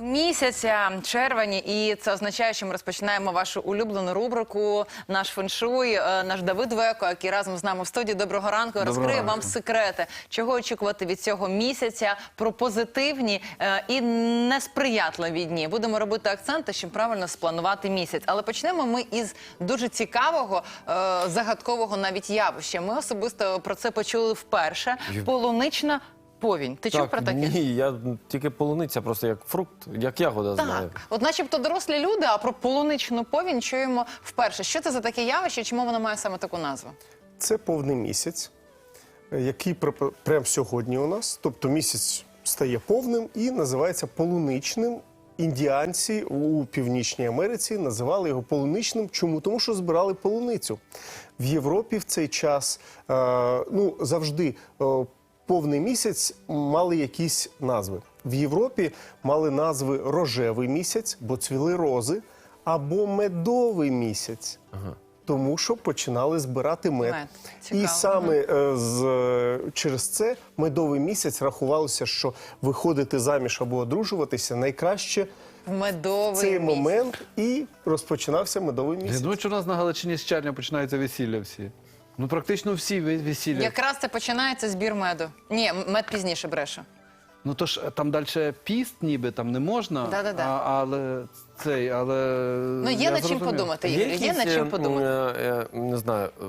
Місяця червень, і це означає, що ми розпочинаємо вашу улюблену рубрику Наш феншуй. Е, Наш Давид Веко, який разом з нами в студії. Доброго ранку. Розкриє вам секрети, чого очікувати від цього місяця про позитивні е, і несприятливі дні. Будемо робити акценти, щоб правильно спланувати місяць. Але почнемо ми із дуже цікавого, е, загадкового навіть явища. Ми особисто про це почули вперше. Полунична повінь. Ти чув про таке? Ні, я тільки полуниця, просто як фрукт, як ягода знаю. От начебто дорослі люди, а про полуничну повінь чуємо вперше. Що це за таке явище? Чому воно має саме таку назву? Це повний місяць, який пр- прямо сьогодні у нас. Тобто місяць стає повним і називається полуничним. Індіанці у Північній Америці називали його полуничним. Чому? Тому що збирали полуницю. В Європі в цей час е, ну, завжди е, повний місяць мали якісь назви. В Європі мали назви рожевий місяць, бо цвіли рози, або медовий місяць. Тому що починали збирати мед. Мед. І саме е, з, е, через це медовий місяць рахувалося, що виходити заміж або одружуватися найкраще В медовий в цей місяць. момент і розпочинався медовий Я місяць. думаю, що у нас на Галичині з червня починаються весілля всі. Ну, практично всі ве- весілля. Якраз це починається збір меду. Ні, мед пізніше брешу. Ну то ж е, там далі піст, ніби там не можна. Да-да-да. А, але цей, але. Ну є над чим подумати, Ігор, є над чим е, подумати. е, е, не знаю, е,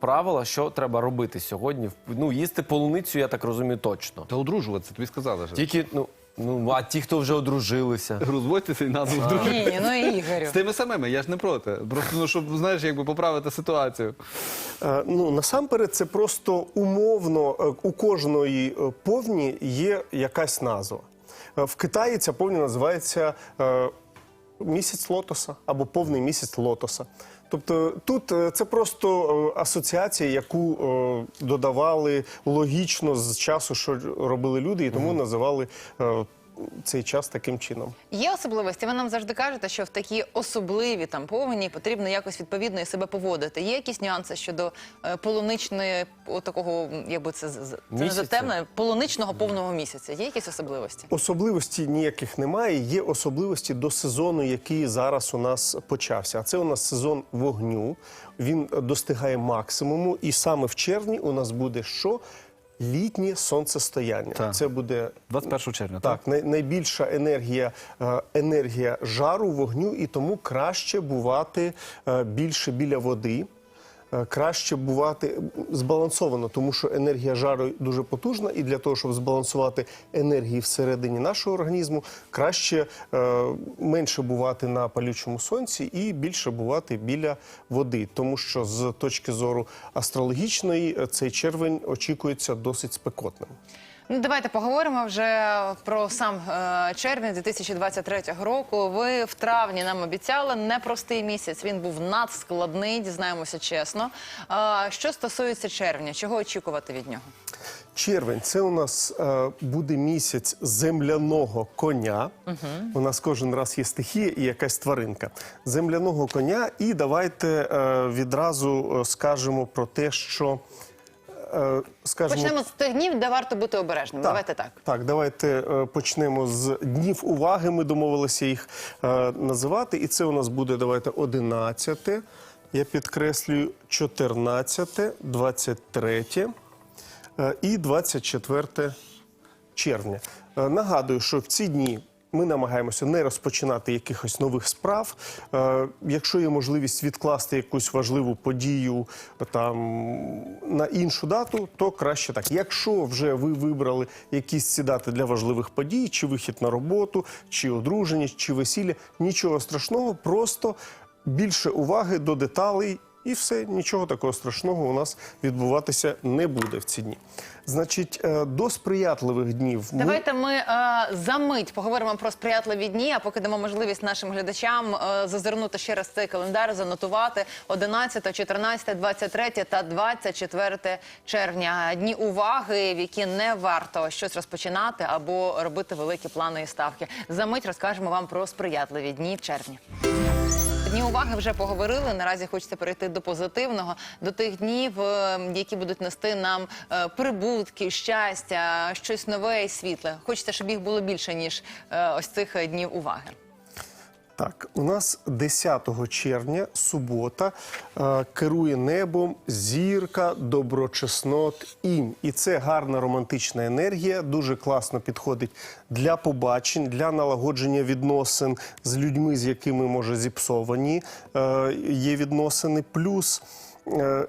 правила, що треба робити сьогодні. Ну, їсти полуницю, я так розумію, точно. Та одружуватися, тобі сказали ж. Тільки, ну, ну, а ті, хто вже одружилися. Розводьтеся і назву вдруг. Ні, ні, ну Ігорю. З тими самими, я ж не проти. Просто ну, щоб знаєш, якби поправити ситуацію. Е, Ну насамперед, це просто умовно е, у кожної е, повні є якась назва. Е, В Китаї ця повня називається е, місяць лотоса або повний місяць лотоса. Тобто тут е, це просто е, асоціація, яку е, додавали логічно з часу, що робили люди, і тому називали цей час таким чином. Є особливості. Ви нам завжди кажете, що в такі особливі там повені потрібно якось відповідно і себе поводити. Є якісь нюанси щодо е, полуничної, о, такого, якби це, з- з- це не Місяця? затемне, полуничного повного місяця. Є якісь особливості? Особливості ніяких немає. Є особливості до сезону, який зараз у нас почався. А це у нас сезон вогню. Він достигає максимуму, і саме в червні у нас буде що? Літнє сонцестояння. Так. Це буде 21 червня, так? так, най- найбільша енергія, е, енергія жару, вогню, і тому краще бувати е, більше біля води. Е, Краще бувати збалансовано, тому що енергія жару дуже потужна, і для того, щоб збалансувати енергії всередині нашого організму, краще е, менше бувати на палючому сонці і більше бувати біля води. Тому що з точки зору астрологічної е, цей червень очікується досить спекотним. Ну, давайте поговоримо вже про сам е, червень 2023 року. Ви в травні нам обіцяли непростий місяць. Він був надскладний, дізнаємося чесно. Е, що стосується червня, чого очікувати від нього? Червень це у нас е, буде місяць земляного коня. У нас кожен раз є стихія і якась тваринка. Земляного коня. І давайте е, відразу е, скажемо про те, що е, скажемо. Почнемо з тих днів, де варто бути обережним. Давайте так. Так, давайте е, почнемо з днів уваги. Ми домовилися їх е, називати. І це у нас буде давайте 11, я підкреслюю, 14, 23 е, і 24 червня. Нагадую, що в ці дні. Ми намагаємося не розпочинати якихось нових справ. Е, якщо є можливість відкласти якусь важливу подію там на іншу дату, то краще так. Якщо вже ви вибрали якісь ці дати для важливих подій, чи вихід на роботу, чи одруження, чи весілля, нічого страшного, просто більше уваги до деталей І все, нічого такого страшного у нас відбуватися не буде в ці дні. Значить, е, до сприятливих днів Давайте ми е, за мить поговоримо про сприятливі дні, а поки дамо можливість нашим глядачам е, зазирнути ще раз цей календар, занотувати 11, 14, 23 та 24 червня. Дні уваги, в які не варто щось розпочинати або робити великі плани і ставки. За мить розкажемо вам про сприятливі дні в червні. Дні уваги вже поговорили. Наразі хочеться перейти до позитивного, до тих днів, е, які будуть нести нам е, прибутки, щастя, щось нове і світле. Хочеться, щоб їх було більше ніж е, ось цих днів уваги. Так, у нас 10 червня, субота, е, керує небом зірка доброчеснот інь. І це гарна романтична енергія, дуже класно підходить для побачень, для налагодження відносин з людьми, з якими може зіпсовані е, є відносини. Плюс е,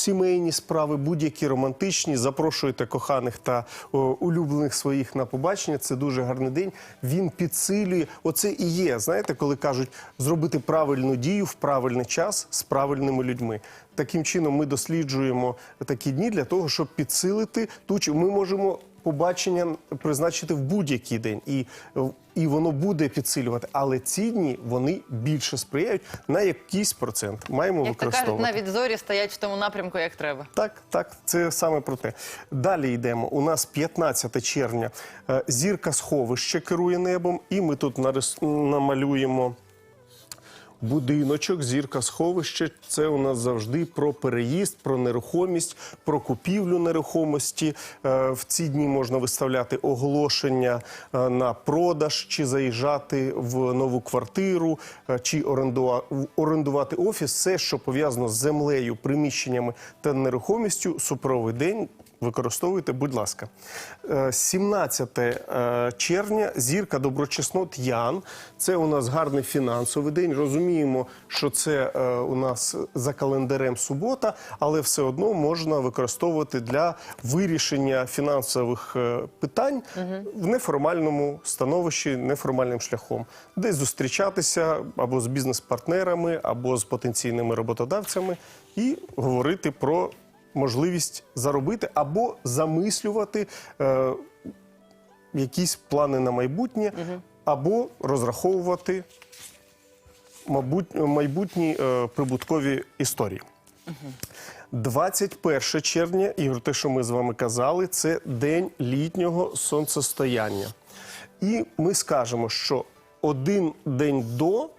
сімейні справи, будь-які романтичні. Запрошуйте коханих та о, улюблених своїх на побачення. Це дуже гарний день. Він підсилює. Оце і є. Знаєте, коли кажуть зробити правильну дію в правильний час з правильними людьми. Таким чином, ми досліджуємо такі дні для того, щоб підсилити ту чи ми можемо. Побачення призначити в будь-який день, і, і воно буде підсилювати. Але ці дні вони більше сприяють на якийсь процент. Маємо Як то кажуть, використовувати. навіть зорі стоять в тому напрямку, як треба. Так, так, це саме про те. Далі йдемо. У нас 15 червня. Е, Зірка сховище керує небом, і ми тут нарис... намалюємо. Будиночок, зірка сховище це у нас завжди про переїзд, про нерухомість, про купівлю нерухомості. Е, В ці дні можна виставляти оголошення е, на продаж, чи заїжджати в нову квартиру, е, чи орендува- орендувати офіс. Все, що пов'язано з землею, приміщеннями та нерухомістю, супровий день. Використовуйте, будь ласка. Е, 17 е, червня зірка доброчеснот Ян. Це у нас гарний фінансовий день. Розуміємо, що це е, у нас за календарем субота, але все одно можна використовувати для вирішення фінансових е, питань в неформальному становищі, неформальним шляхом, десь зустрічатися або з бізнес-партнерами, або з потенційними роботодавцями і говорити про можливість заробити або замислювати е, якісь плани на майбутнє, або розраховувати мабуть, майбутні е, прибуткові історії. 21 червня, Ігор, те, що ми з вами казали, це день літнього сонцестояння. І ми скажемо, що один день до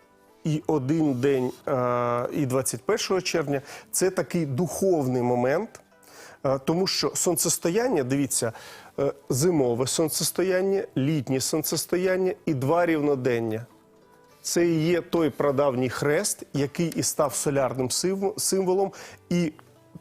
і один день е, і 21 червня це такий духовний момент. Е, Тому що сонцестояння, дивіться, е, зимове сонцестояння, літнє сонцестояння і два рівнодення. Це і є той прадавній хрест, який і став солярним символом, і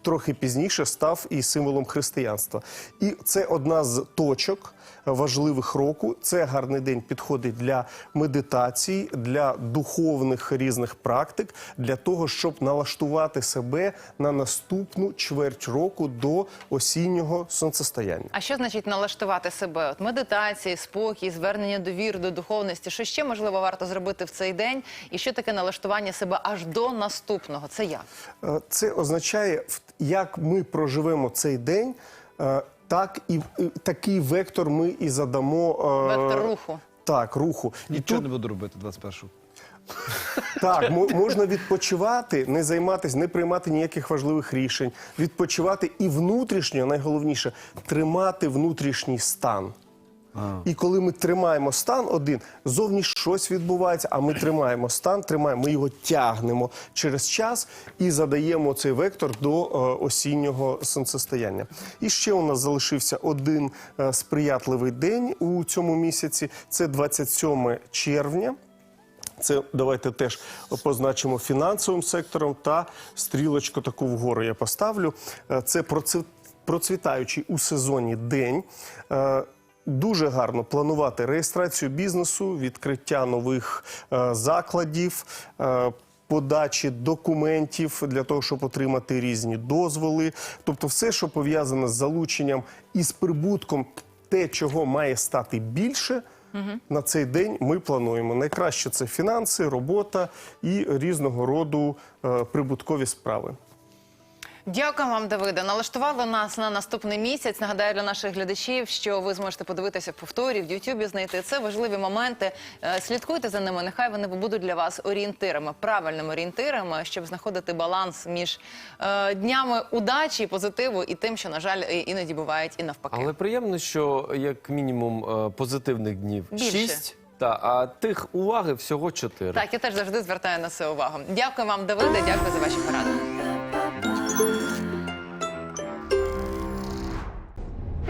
трохи пізніше став і символом християнства. І це одна з точок важливих року. Це гарний день підходить для медитації, для духовних різних практик, для того, щоб налаштувати себе на наступну чверть року до осіннього сонцестояння. А що значить налаштувати себе? От медитації, спокій, звернення до вір, до духовності. Що ще можливо варто зробити в цей день? І що таке налаштування себе аж до наступного? Це як? Е, Це означає, як ми проживемо цей день, е, так і і такий вектор ми і задамо. е, Вектор руху. Так, руху. І Нічого тут не буду робити 21-го. так мо- можна відпочивати, не займатися, не приймати ніяких важливих рішень, відпочивати і внутрішньо, найголовніше, тримати внутрішній стан. І коли ми тримаємо стан один, зовні щось відбувається, а ми тримаємо стан, тримаємо, ми його тягнемо через час і задаємо цей вектор до е, осіннього сонцестояння. І ще у нас залишився один е, сприятливий день у цьому місяці. Це 27 червня. Це давайте теж позначимо фінансовим сектором та стрілочку таку вгору я поставлю. Е, Це процві- процвітаючий у сезоні день. Дуже гарно планувати реєстрацію бізнесу, відкриття нових е, закладів. е, Подачі документів для того, щоб отримати різні дозволи, тобто все, що пов'язане з залученням і з прибутком, те, чого має стати більше, на цей день ми плануємо. Найкраще це фінанси, робота і різного роду е, прибуткові справи. Дякую вам, Давиде. Налаштували нас на наступний місяць. Нагадаю для наших глядачів, що ви зможете подивитися в повторі в Ютубі. Знайти це важливі моменти. Е, Слідкуйте за ними. Нехай вони будуть для вас орієнтирами, правильними орієнтирами, щоб знаходити баланс між е, днями удачі, позитиву і тим, що на жаль іноді бувають і навпаки. Але приємно, що як мінімум е, позитивних днів Більше. шість, та, а тих уваги всього чотири. Так, я теж завжди звертаю на це увагу. Дякую вам, Давиде. Дякую за ваші поради.